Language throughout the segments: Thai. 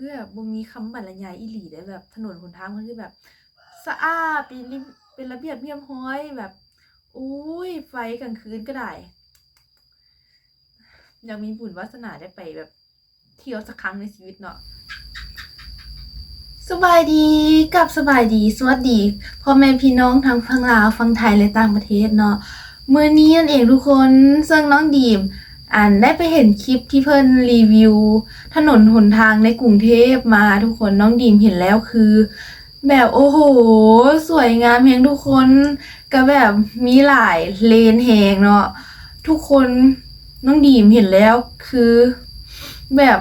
คือแบบบ่มีคำบรรยายอีหลีได้แบบถนนหนทางมันคือแบบ สะอาดเป็นริเป็นระเบียบเรียบร้อยแบบอุ้ยไฟกลางคืนก็ได้อยากมีบุญวาสนาได้ไปแบบ เที่ยวสักครั้งในชีวิตเนาะสบายดีกับสบายดีสวัสดีพ่อแม่พี่น้องทั้งฝั่งลาวฝั่งไทยและต่างประเทศเนาะเมื้อนี้นั่นเองทุกคนซึ่งน้องดีม อ่านได้ไปเห็นคลิปที่เพิ่นรีวิว ถนนหนทางในกรุงเทพมาทุกคนน้องดีมเห็นแล้วคือ แบบโอ้โห สวยงามเพียงทุกคน ก็แบบมีหลายเลนแหงเนาะทุกคนน้องดีมเห็นแล้วคือ แบบ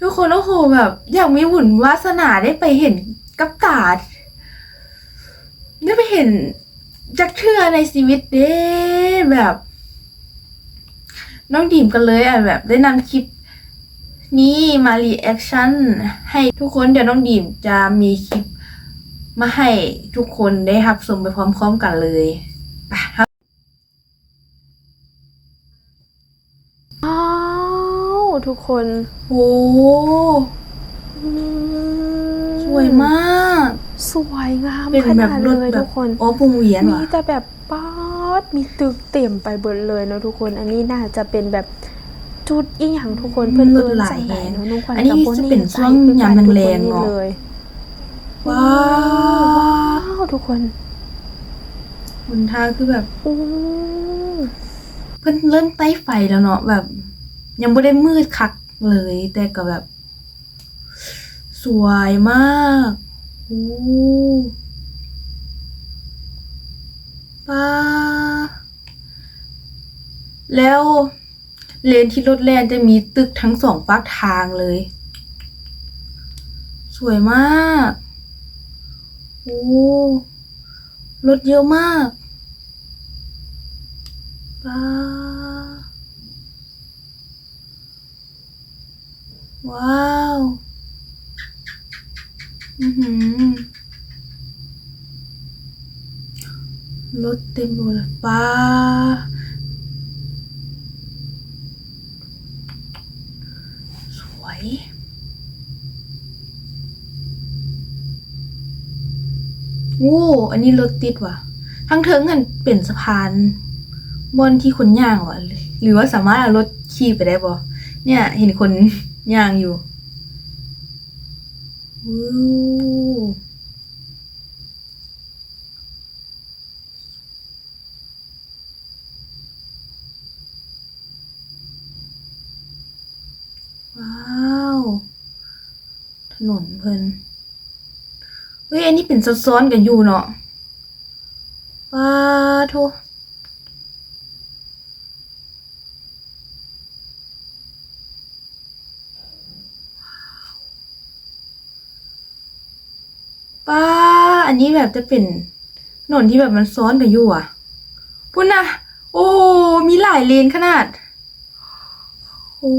ทุกคนโอ้โหแบบ อยากมีบุญวาสนาได้ไปเห็นกับตาได้ไปเห็นจักเทื่อในชีวิตเด้แบบ น้องดีมกันเลยอะแบบได้นำคลิปนี้มารีแอคชั่นให้ทุกคนเดี๋ยวน้องดีมจะมีคลิปมาให้ทุกคนได้รับชมไปพร้อมๆกันเลยไปครับอ้าวทุกคนโอ้สวยมาก สวยงามเป็นขแบนาบดรถเลยแบทุบกคน โอ้ปุงเวียนมีว่ะแต่แบบป๊า ดมีตึกเต็มไปเบิดเลยเนอะทุกคน อันนี้น่าจะเป็นแบบจุดอีหยังทุกคนเพื่อนเอินใส่ไหนเนอะน้องขวัญอันนี้กับโบจะนี่เป็นช่วงใส่ยามคือกันแรงๆทุกคนเนอะนี่เลยว้าวว้าวทุกคนหนทางคือแบบอู้เพิ่นเริ่มใต้ไฟแล้วเนาะแบบ ยังไม่ได้มืดคักเลย แต่ก็แบบ สวยมากโอ้ป้า แล้วเลนที่รถแล่นจะมีตึกทั้งสองฝากทางเลย สวยมาก โอ้รถเยอะมากป้าว้าว อือหือ รถเต็มหมดเลยป้าสวย โอ้ อันนี้รถติดว่ะ ทั้งเทิงกันเป็นสะพาน บนที่คนย่างว่ะ หรือว่าสามารถเอารถขี่ไปได้บ่เนี่ย เห็นคนย่างอยู่วู้าว ถ นนเพิ่นเฮ้ยอันนี้เป็นซ้อนๆกันอยู่เนาะว้าโทป้าอันนี้แบบจะเป็นถนนที่แบบมันซ้อนกันอยู่อะพุ่นนะโอ้ มีหลายเลนขนาด โอ้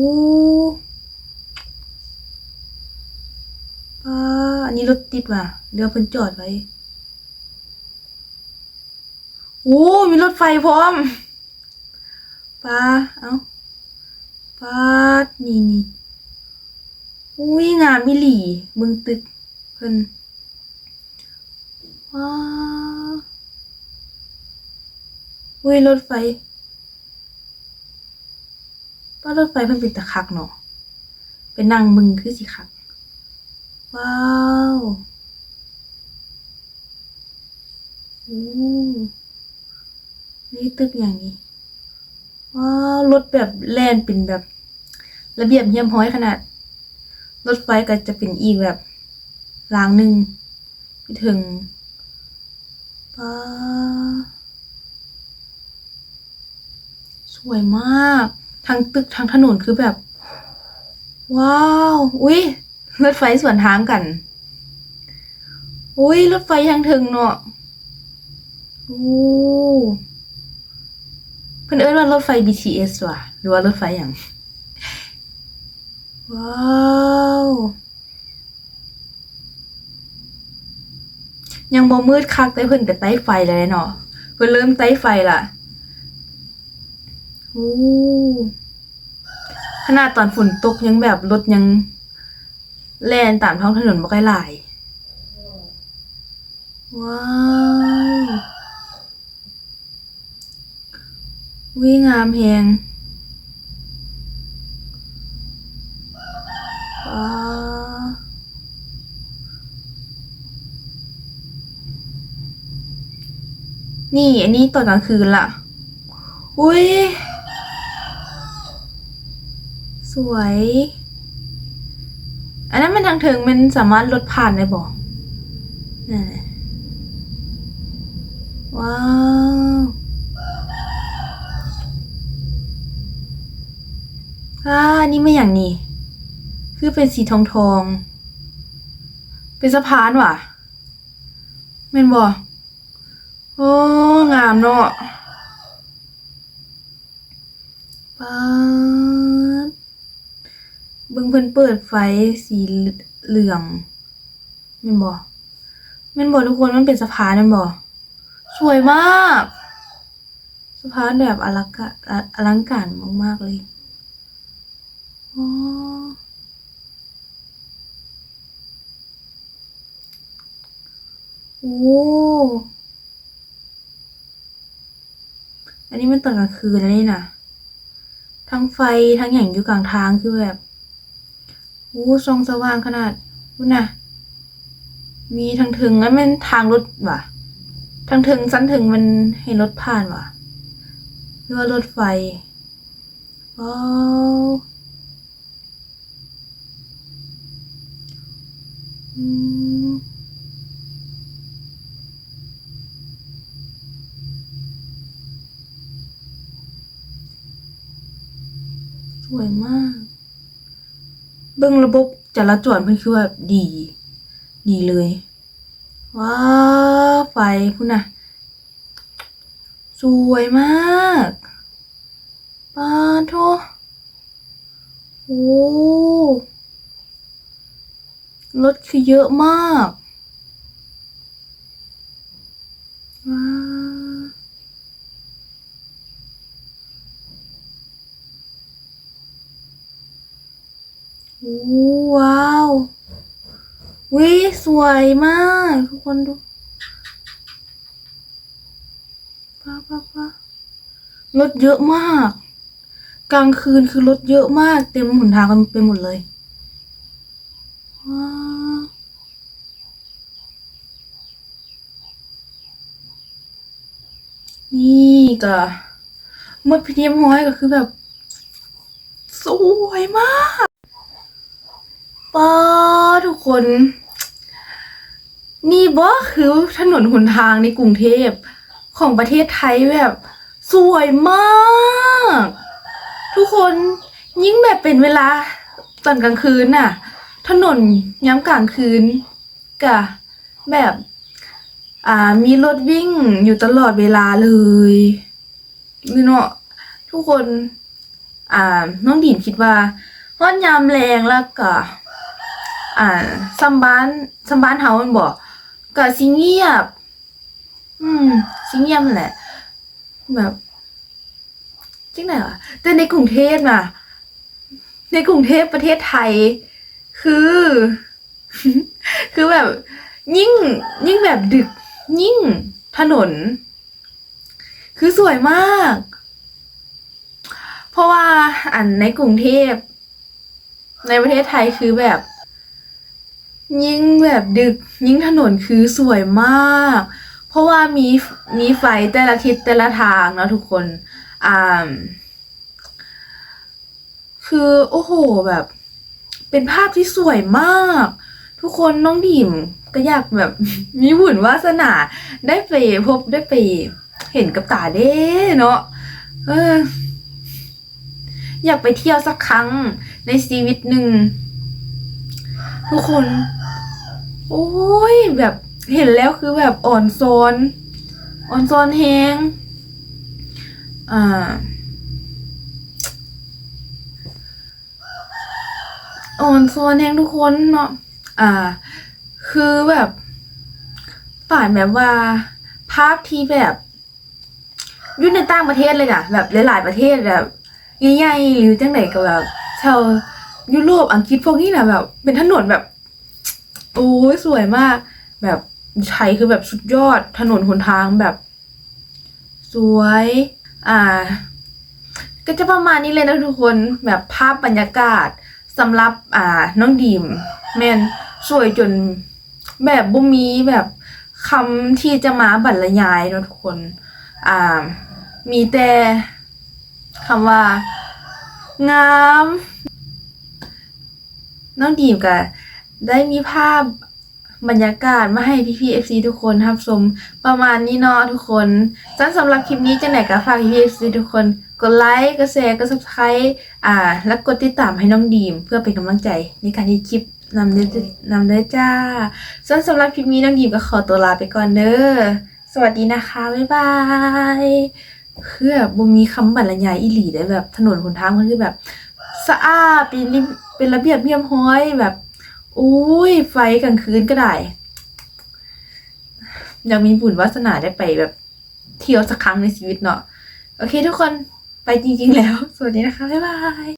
ป้าอันนี้รถติดว่ะเดี๋ยวเพิ่นจอดไว้โอ้มีรถไฟพร้อมป้าเอ้าป้านี่นี่อุ้ยงามมิหลีมึงตึกเพิ่นว้าอุ้ยรถไฟป้ารถไฟเพิ่นเป็นตะคักเนาะไปนั่งมึงคือสิคัก ว้าวโอ้นี่ตึกอย่างนี้ ว้าวรถแบบแล่นเป็นแบบ ระเบียบเยี่ยมห้อยขนาด รถไฟก็จะเป็นอีกแบบรางหนึ่งไปถึงป้าสวยมาก ทั้งตึกทั้งถนนคือแบบ ว้าว อุ้ย รถไฟสวนทางกัน อุ้ยรถไฟทางถึงเนาะโอ้เพิ่นเอิ้นว่ารถไฟ BTS ว่ะหรือว่ารถไฟอย่างว้าวยังบ่มืดคักแต่เพิ่นก็ไต้ไฟแล้วเนาะเพิ่นเริ่มไต้ไฟละโอ้ขนาดตอนฝนตกยังแบบรถยัง แล่นตามท้องถนนบ่ใกล้หลาย ว้าว วิงงามแฮงว้านี่ อันนี้ตอนกลางคืนล่ะ อุ้ย สวย อันนั้นมันทางเทิงมันสามารถลดผ่านได้บอกนั่นว้าว อ่า นี่ไม่อย่างนี้ คือเป็นสีทองทอง เป็นสะพานว่ะแม่นบ่โอ้ งามเนาะป๊าด เบิ่งเพิ่นเปิดไฟสีเหลืองแม่นบ่แม่นบ่ทุกคนมันเป็นสะพานแม่นบ่สวยมากสะพานแบบอลังการอะอลังการมากๆเลยอ๋อโอ้อันนี้มันตอนกลางคืนแล้วนี่นะทั้งไฟทั้งอย่างอยู่กลางทางคือแบบ โอ้ส่องสว่างขนาดนู่นน่ะ มีทางถึงแล้วมันทางรถว่ะ ทางถึงสั้นถึงมันให้รถผ่านว่ะหรือว่ารถไฟว้าวอืมสวยมาก เบิ่งระบบจราจรเพิ่นคือแบบดี ดีเลยว้าไฟพุ่นน่ะ สวยมากปาโทโอ้รถคือเยอะมากว้าวโอ้ ว้าววิสวยมาก ทุกคนดูป้าป้าป้ารถเยอะมาก กลางคืนคือรถเยอะมาก เต็มหนทางกันไปหมดเลยว้าวนี่ก็มดพิธีมห้อยก็คือแบบ สวยมาก ป้าทุกคน นี่บ่คือถนนหนทางในกรุงเทพของประเทศไทยแบบ สวยมาก ทุกคนยิ่งแบบเป็นเวลาตอนกลางคืนน่ะ ถนนย้ำกลางคืนกะแบบอ่ามีรถวิ่งอยู่ตลอดเวลาเลยนี่เนาะทุกคน อ่าน้องดินคิดว่าฮอดยามแรงแล้วก็ อ่าซัมบ้านซัมบ้านเฮามันบอกก็สิเงียบ อืมสิเงียบแหละ แบบจริงไหนวะแต่ในกรุงเทพน่ะ ในกรุงเทพประเทศไทย คือ คือแบบ ยิ่ง ยิ่งแบบดึก ยิ่งถนน คือสวยมาก เพราะว่าอันในกรุงเทพในประเทศไทยคือแบบ ยิ่งแบบดึกยิ่งถนนคือสวยมาก เพราะว่ามีมีไฟแต่ละทิศแต่ละทางเนาะทุกคนอ่าคือโอ้โหแบบ เป็นภาพที่สวยมาก ทุกคนน้องดิมก็อยากแบบ มีบุญวาสนาได้ไปพบได้ไป เห็นกับตาเด้เนาะเออ อยากไปเที่ยวสักครั้งในชีวิตหนึ่งทุกคน โอ้ยแบบเห็นแล้วคือแบบอ่อนโซน อ่อนโซนแฮงอ่าอ่อนโซนแฮงทุกคนเนาะอ่า คือแบบป่านแบบว่า ภาพที่แบบยู่ในต่างประเทศเลยนะแบบหลายๆประเทศแบบใหญ่ๆหรือจังไหนก็แบบแถวยุโรปอังกฤษพวกนี้นะแบบ เป็นถนนแบบ โอ้ยสวยมาก แบบไทยคือแบบสุดยอดถนนหนทางแบบ สวย อ่า ก็จะประมาณนี้เลยนะทุกคนแบบภาพบรรยากาศสำหรับอ่าน้องดีม แมนสวยจนแบบบ่มีแบบคำที่จะมาบรรยายนะทุกคน อ่า มีแต่คำว่า งาม น้องดีมก็ ได้มีภาพบรรยากาศมาให้พี่พีเอฟซีทุกคนรับชมประมาณนี้เนาะทุกคนสั้นสำหรับคลิปนี้จะไหนก็ฝากพี่พีเอฟซีทุกคน กดไลค์กดแชร์กดซับสไครต์อ่า และกดติดตามให้น้องดีม เพื่อเป็นกำลังใจในการที่คลิปนำเด้นำเด้จ้าส่วนสำหรับคลิปนี้น้องดีมก็ขอตัวลาไปก่อนเด้อสวัสดีนะคะ บ๊ายบายเพื่อบ่มีคำบรรยายอีหลีได้แบบถนนหนทางมันคือแบบ สะอาดเป็นเป็นระเบียบเรียบร้อยแบบ อุ้ยไฟกลางคืนก็ได้ ยังมีบุญวาสนาได้ไปแบบเที่ยวสักครั้งในชีวิตเนาะ โอเคทุกคนไปจริงๆแล้ว สวัสดีนะคะ บ๊ายบาย